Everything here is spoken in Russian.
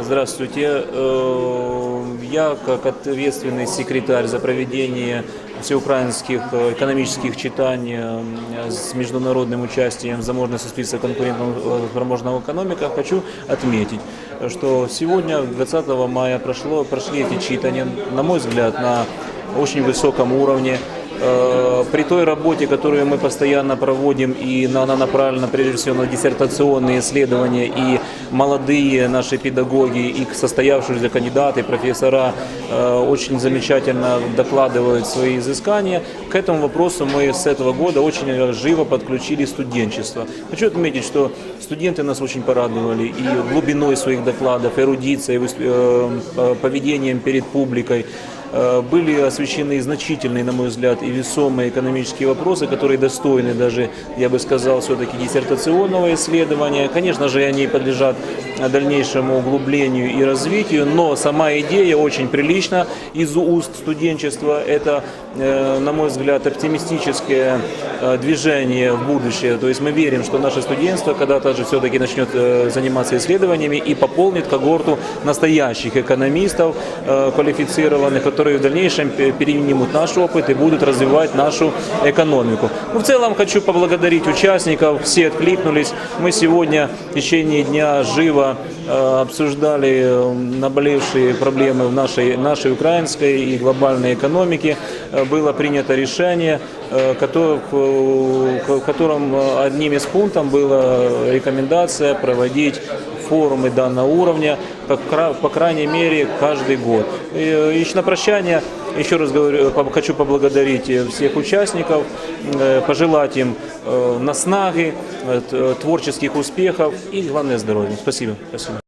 Здравствуйте. Э, Я, как ответственный секретарь за проведение всеукраинских э, экономических читаний э, с международным участием заможности списка конкурентно-спроможного экономика, хочу отметить, что сегодня, 20 мая, прошло, прошли эти читания, на мой взгляд, на очень высоком уровне. Э, При той работе, которую мы постоянно проводим, и на- она направлена прежде всего на диссертационные исследования, и молодые наши педагоги, и состоявшиеся кандидаты, профессора э, очень замечательно докладывают свои изыскания. К этому вопросу мы с этого года очень живо подключили студенчество. Хочу отметить, что студенты нас очень порадовали и глубиной своих докладов, эрудицией, э, поведением перед публикой. Э, Были освещены значительные, на мой взгляд, и весомые экономические вопросы, которые достойны даже, я бы сказал, все-таки диссертационного исследования. Конечно же, они подлежат дальнейшему углублению и развитию, но сама идея очень прилична из уст студенчества. Это, э, на мой взгляд, оптимистическое э, движение в будущее. То есть мы верим, что наше студентство когда-то же все-таки начнет заниматься исследованиями и пополнит когорту настоящих экономистов квалифицированных, которые в дальнейшем пе- перенимут наш опыт и будут развивать нашу экономику. Ну, в целом хочу поблагодарить участников, все откликнулись. Мы сегодня в течение дня живо э, обсуждали э, наболевшие проблемы в нашей, нашей украинской и глобальной экономике. Э, Было принято решение, в котором одним из пунктов была рекомендация проводить форумы данного уровня, по, кра- по крайней мере, каждый год. И, э, и на прощание еще раз говорю, поб- хочу поблагодарить э, всех участников, э, пожелать им э, наснаги, э, творческих успехов и, главное, здоровья. Спасибо. Спасибо.